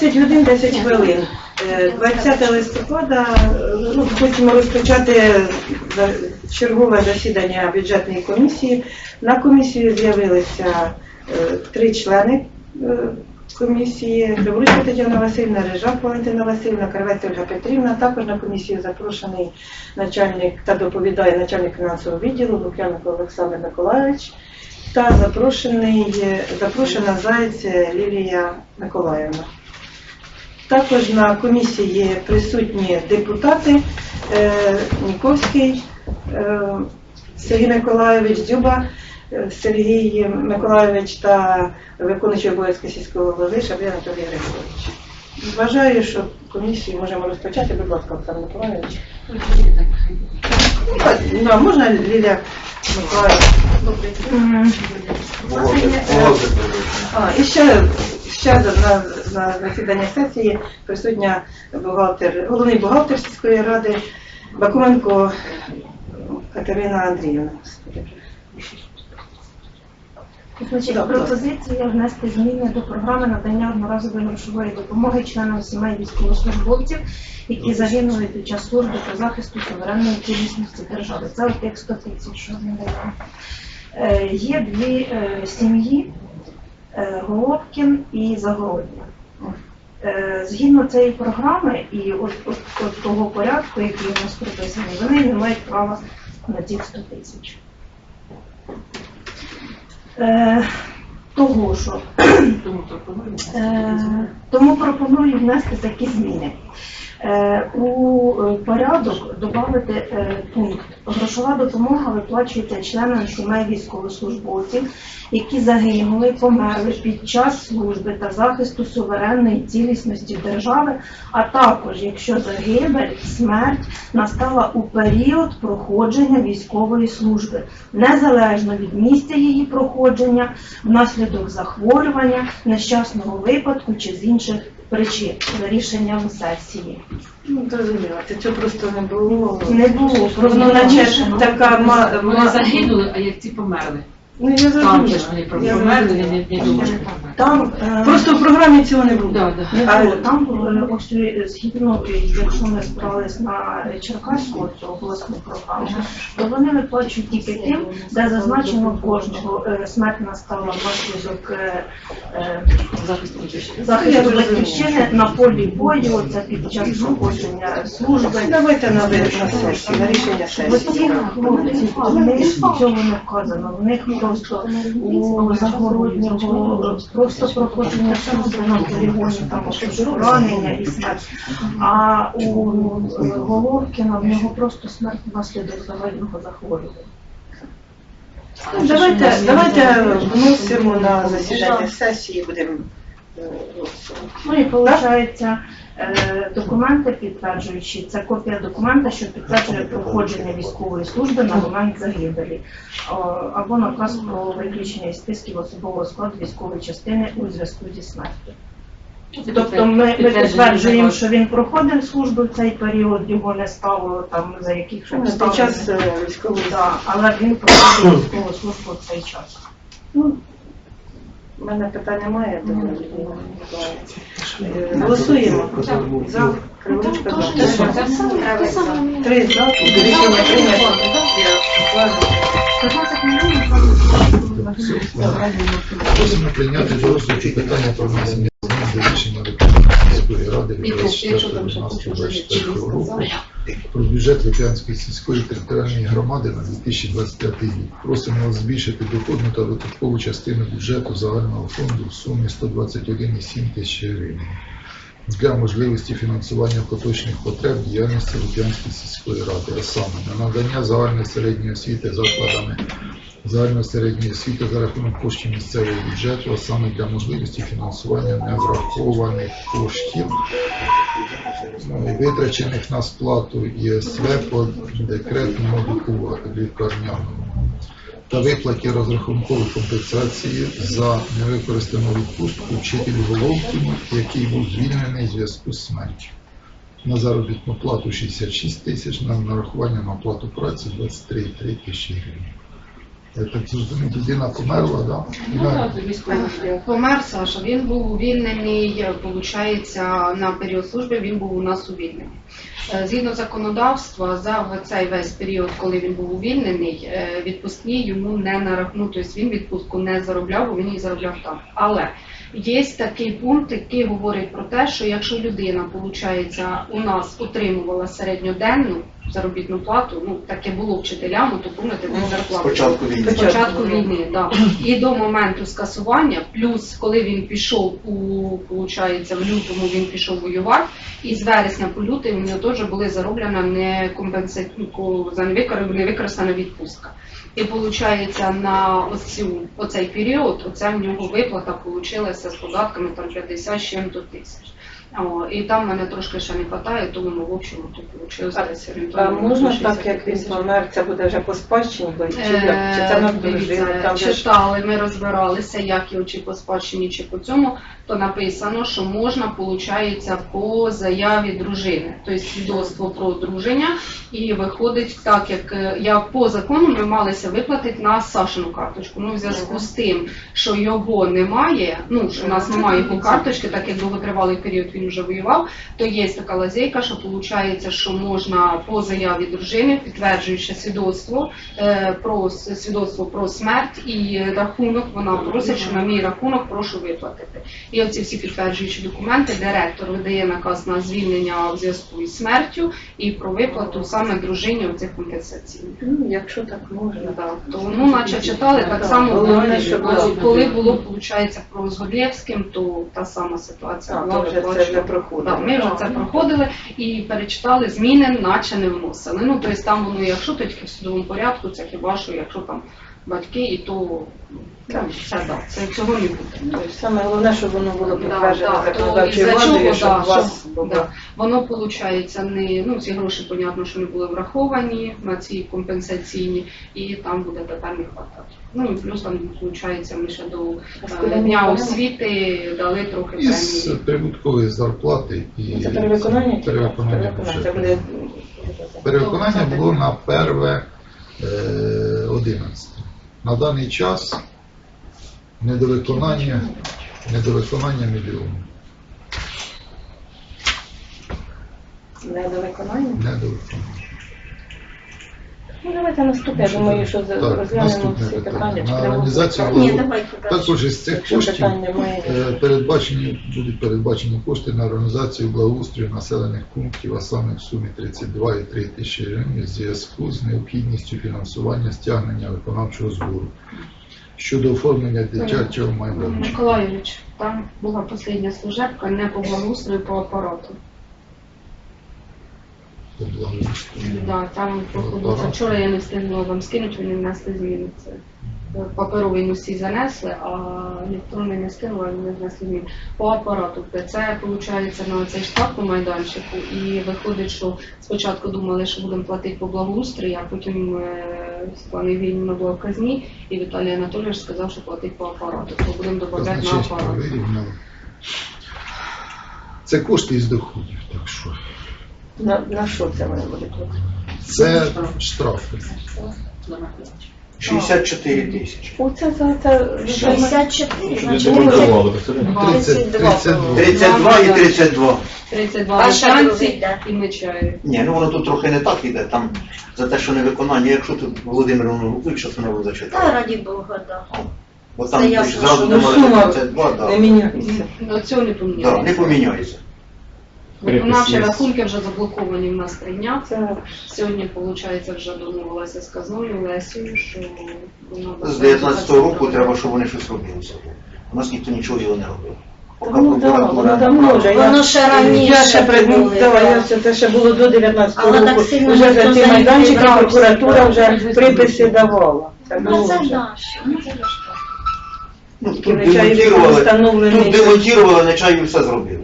10 годин 10 хвилин. Е, 20 листопада е, ну, хочемо розпочати чергове засідання бюджетної комісії. На комісію з'явилися е, три члени е, комісії. Григоручка Тетяна Васильівна, Рижак Валентина Васильівна, Кравець Ольга Петрівна. Також на комісію запрошений начальник та доповідає начальник фінансового відділу Лук'яненко Олександр Миколайович та запрошений, запрошена Заєць Лілія Миколаївна. Також на комісії присутні депутати е, Ніковський е, Сергій Миколайович, Дзюба е, Сергій Миколайович та виконуючий обов'язки сільського голови Шаблін Анатолій Григорович. Вважаю, що комісію можемо розпочати. Будь ласка, Олександр Миколайович. Можна Лілія Миколаївна? І ще, ще на, на засіданні сесії присутня бухгалтер, головний бухгалтер сільської ради Бакуменко Катерина Андріївна. Значить, Так, пропозиція внести зміни до програми надання одноразової грошової допомоги членам сімей військовослужбовців, які загинули під час служби та захисту суверенної цілісності держави. Це от як 100 Е, Є дві е, сім'ї е, Головкін і Загородня. Згідно цієї програми і от, от, от того порядку, який у нас прописаний, вони не мають права на ці 100 тисяч. Того, що Тому пропоную внести такі зміни. Е, У е, порядок додати е, пункт. Грошова допомога виплачується членам сімей військовослужбовців, які загинули, померли під час служби та захисту суверенної цілісності держави, а також якщо загибель, смерть настала у період проходження військової служби, незалежно від місця її проходження, внаслідок захворювання, нещасного випадку чи з інших причин за рішенням сесії. Ну, зрозуміло, це цього просто не було. Не було просто наче така ма... Вони загинули, а як ці померли. Ну, я Там зрозуміла. же ж вони про- Я померли, не, не що померли. Там е, Просто в програмі цього не було. Да, да. не було. Там е, ось е, згідно, е, якщо ми збирались на Черкаську цю обласну програму, то вони виплачують тільки тим, де зазначено кожного е, смерть настала внаслідок е, е, Захист батьківщини. захисту батьківщини на полі бою, це під час проходження служби. Давайте на, ви- на сесію, на рішення Ось ці хлопці, в них цього не вказано, в них просто у загороднього просто проходження служби там поранення і смерть. А у Головкіна в нього просто смерть внаслідок загального захворювання. Ну, Давайте, давайте вносимо на засідання сесії, будемо е. Ну і виходить, документи підтверджуючі, це копія документа, що підтверджує проходження військової служби на момент загибелі, або наказ про виключення із списків особового складу військової частини у зв'язку зі смертю. Тобто ми, ми підтверджуємо, що він проходив службу в цей період, його не стало там за яких Ну, час е, Да, але він проходив військову службу в цей час. Ну, У мене питань немає, тому Е, голосуємо. За Кривочка за. Три за, рішення прийнято. Просимо прийняти до розгляду питання про внесення змін до рішення міської ради від 24.12.24 року про бюджет Лип'янської сільської територіальної громади на 2025 рік. Просимо збільшити доходну та додаткову частину бюджету загального фонду в сумі 121,7 тисяч гривень для можливості фінансування поточних потреб діяльності Лип'янської сільської ради, а саме на надання загальної середньої освіти закладами загальної середньої освіти за рахунок коштів місцевого бюджету, а саме для можливості фінансування неврахованих коштів, ну, витрачених на сплату ЄСВ по декретному лікарняному та виплаті розрахункової компенсації за невикористану відпустку вчителю Головкіну, який був звільнений в зв'язку з смертю. На заробітну плату 66 тисяч, на нарахування на оплату праці 23,3 тисячі гривень. Так людина померла, да? Ну, військовий. Помер Саша, він був увільнений, виходить, на період служби він був у нас увільнений. Е, Згідно законодавства, за цей весь період, коли він був увільнений, е, відпускні йому не нарахнув, тобто він відпустку не заробляв, бо він її заробляв там. Але є такий пункт, який говорить про те, що якщо людина, виходить, у нас отримувала середньоденну заробітну плату, ну таке було вчителям, то помните, ми зарплату. Спочатку війни. З початку війни, да. І до моменту скасування, плюс коли він пішов у, получається, в лютому він пішов воювати, і з вересня по лютий у нього теж були зароблена не компенса... ну, за невикор- невикористана відпустка. І виходить, на оцю, оцей період, оця в нього виплата получилася з податками там 50 з чим-то тисяч. О, і там мене трошки ще не вистачає, тому ми в общому тут вийшло десь орієнтовно. А можна 60 так, як він тисяч. помер, це буде вже по спадщині, бо чи, як? чи це нам дружина, там же ж читали, ми розбиралися, як його чи по спадщині, чи по цьому, то написано, що можна, получається, по заяві дружини, тобто свідоцтво про одруження, і виходить так, як я по закону ми малися виплатити на Сашину карточку. Ну, в зв'язку з тим, що його немає, ну що в нас немає його карточки, так як довготривалий період він вже воював, то є така лазейка, що виходить, що можна по заяві дружини, підтверджуючи свідоцтво е, про свідоцтво про смерть і рахунок, вона просить, що на мій рахунок прошу виплатити. І оці всі підтверджуючі документи директор видає наказ на звільнення в зв'язку із смертю і про виплату саме дружині оцих компенсаційних. Ну, якщо так можна. Да, то, ну, наче читали так само, коли- було. коли було, виходить, про Згодлєвським, то та сама ситуація була. проходило. Да, ми вже це проходили і перечитали, зміни наче не вносили. Ну, тобто там воно, якщо то тільки в судовому порядку, це хіба що, якщо там батьки, і то Так. ну, все, да, це цього не буде. Тобто, Саме головне, щоб воно було підтверджено да, то законодавчою із-за чого, владою, щоб да, у вас щоб- було. да. Воно виходить не ну ці гроші, понятно, що не були враховані на ці компенсаційні, і там буде тепер не хватати. Ну і плюс там виходить, ми ще до А е, дня освіти дали трохи Із премії. прибуткової зарплати і Це перевиконання? чи перевиконання перевиконання? Це буде Перевиконання було на перве е, 11. На даний час недовиконання, недовиконання мільйону. Недовиконання? Недовиконання. Ну, давайте наступне. Я думаю, що за- Так, розглянемо всі питання. питання. На було- Ні, давайте далі. Також із цих Якщо коштів е, передбачені, будуть передбачені кошти на організацію благоустрою населених пунктів, а саме в сумі 32,3 тисячі гривень в зв'язку з необхідністю фінансування стягнення виконавчого збору щодо оформлення дитячого майданчика. Миколайович, там була остання служебка не по благоустрою, по апарату. По. Да, там походу вчора я не встигла вам скинути, вони внесли зміни. Це паперовий ми всі занесли, а електронний не скинула, вони внесли зміни. По апарату Тобто це виходить на цей штаб по майданчику, і виходить, що спочатку думали, що будемо платити по благоустрою, а потім е, Світлана Євгенівна була в казні, і Віталій Анатолійович сказав, що платить по апарату, то будемо додавати на апарат. Це кошти із доходів, так що На, на що це вони будуть? це штрафи. 64 тисячі. Оце за це 64, Щоб значить, не ми це- демонтували, представляєте? 30, 32. 32 і 32. 32 А ще другий, да. і Нечаєві. Ні, ну воно тут трохи не так іде. Там за те, що не виконання, якщо тут Володимир Лукович, що вона буде Та зачитати. раді Бога, да. Бо там Це ясно, зразу що- Ну, немає сума 32, да. не міняється. Ну, цього не Да, поміняється. не поміняється. Виконавчі рахунки вже заблоковані в нас три дня. Це Сьогодні, виходить, вже домовилася з казною Лесією, що вона З 19-го року треба, щоб вони щось робили. У нас ніхто нічого його не робив. Поки Ну, да, прокуратура воно не давно вже. Воно ще раніше Я ще при- були, да, да. я це, це ще було до 19 Але так року. сильно Вже ніхто за ці за них майданчики не брався, прокуратура вже приписи давала. Це Ну було це вже. наше. Ну це ж так. Ну, тут демонтували, встановлений. тут демонтували, все зробили.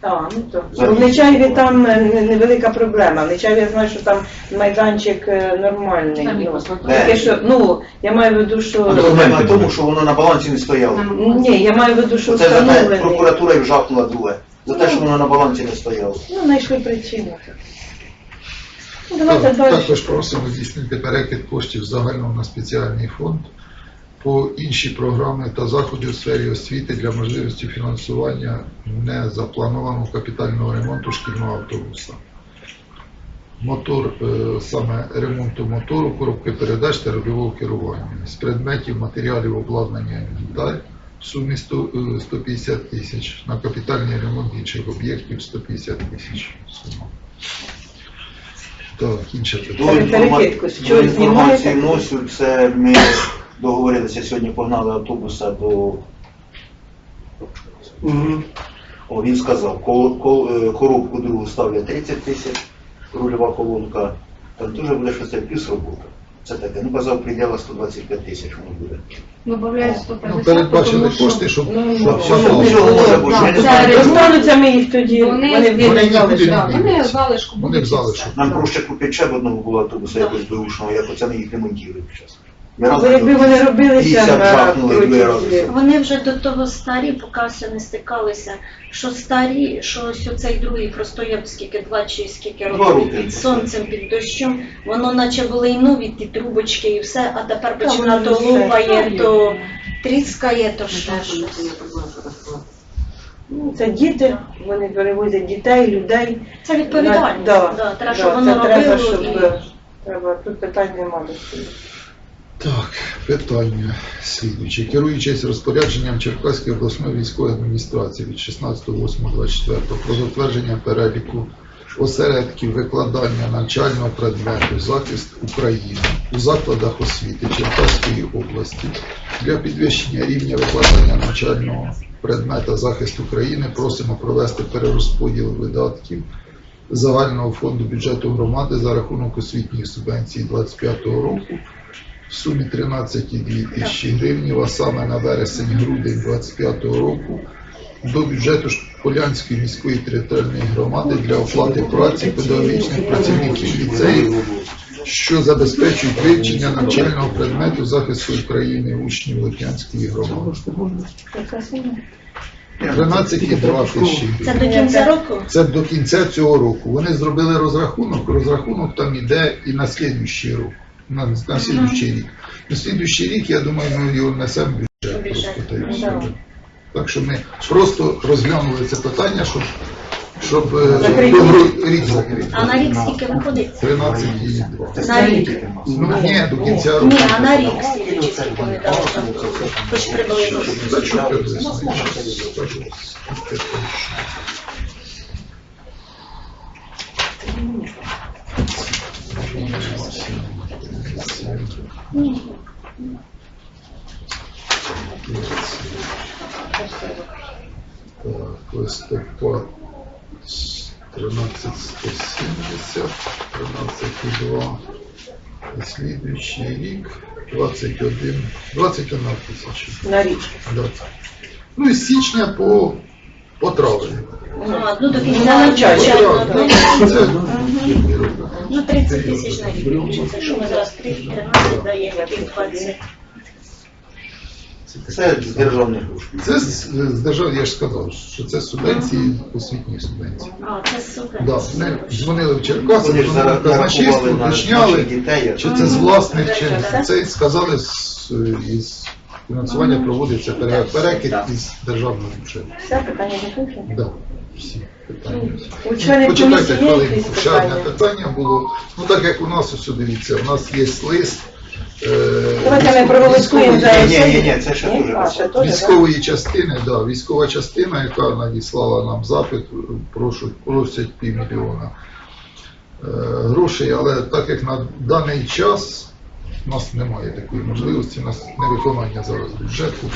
Так, ну то. Ну, В. Нечаєві там е, невелика проблема. В Нечаєві я знаю, що там майданчик е, нормальний. Там Ну. Тільки що, ну, я маю в виду, що... А Проблема в тому, що воно на балансі не стояло. Ні, я маю в виду, що Це за те встановлений. прокуратура і вжахнула друге. За те, що воно на балансі не стояло. Ну, знайшли причину. Ну, Давайте Так, далі. Також просимо здійснити перекид коштів загального на спеціальний фонд по інші програми та заходи у сфері освіти для можливості фінансування незапланованого капітального ремонту шкільного автобуса. Мотор, е, саме ремонту мотору, коробки передач та рульового керування. З предметів, матеріалів, обладнання, інвентар в сумі 100, е, 150 тисяч, на капітальний ремонт інших об'єктів 150 тисяч. сума. Так, інше питання. До, інформації знімаєте? це ми договорилися, сьогодні погнали автобуса до... О, він сказав, кол, кол, е, коробку другу ставлять 30 тисяч, рульова колонка, там теж буде щось плюс робота. Це таке, ну казав, приділа 125 тисяч воно буде. Добавляють Ну, 150, передбачили тому що кошти, щоб Ну, ну, Да, ми не їх тоді, Вони- в залишку. не Вони в залишку Вони залишку. і. Нам проще купити ще б одного було автобуса якось беушного, як оце ми їх ремонтуємо зараз. Ну, Якби вони робилися 50 на протязі- Вони вже до того старі, поки все не стикалися, що старі, що ось оцей другий простояв скільки, два чи скільки років під сонцем, під дощом, воно наче були й нові ті трубочки і все, а тепер воно то лупає, то тріскає, то ще що щось. Ну, Це діти, вони перевозять дітей, людей. Це відповідальність, Да, да, треба, щоб воно робило. і- треба, тут питань немає. Так, питання слідуюче. Керуючись розпорядженням Черкаської обласної військової адміністрації від 16.08.24 про затвердження переліку осередків викладання навчального предмету захист України у закладах освіти Черкаської області для підвищення рівня викладання навчального предмета захист України просимо провести перерозподіл видатків загального фонду бюджету громади за рахунок освітньої субвенції 2025 року в сумі 13,2 тисячі гривень, а саме на вересень-грудень 2025 року до бюджету Полянської міської територіальної громади для оплати праці педагогічних працівників ліцеїв, що забезпечують вивчення навчального предмету захисту України учнів Лук'янської громади. Яка сума? 13,2 тисячі Це до кінця року? Це до кінця цього року. Вони зробили розрахунок, розрахунок там іде і на слідуючий рік на, на следующий рік. На следующий рік, я думаю, ми його несемо бюджет просто та. Ну, так що ми просто розглянули це питання, щоб щоб добру э, рік закрити. А на рік скільки виходить? 13 і 2. На рік. Ну ні, до кінця року. Ні, а на рік скільки скільки ми? Хоч приблизно. 13170, 13,2. І слідуючий рік 21, 21 тисяча. На рік. Да. Ну і з січня по, по травень. А, ну до На кінця навчання. Це, року. Ну 30 тисяч на рік виходить. Що ми зараз 3, 13 даємо, яких 20. Це з державних грошей. це з, з я ж сказав, що це субвенції, освітні субвенції. А, це супер. Да, вони дзвонили в Черкаси, Вони ж дзвонили в казначейство, зарахували на уточняли, дітей. чи це з власних, чи це і сказали, з, із фінансування проводиться пере- перекид із державного бюджету. Все, питання закінчено. Да, всі питання. У членів Почекайте комісії є хвилинку. Ще одне питання? питання було. Ну так як у нас ось дивіться, у нас є лист. Давайте ми проголосуємо за Ні, ні, ні, це ще дуже А, ще теж, да? Військової частини, да, військова частина, яка надіслала нам запит, прошу, просять півмільйона е, грошей, але так як на даний час у нас немає такої можливості, у нас невиконання зараз бюджету,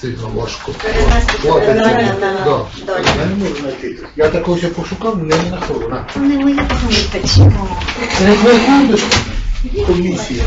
сильно важко. Перенести Платити, питання на да. далі. Я не можу знайти. Я такого ще пошукав, але не знайшов. На. Вони мої. Не виходиш комісія.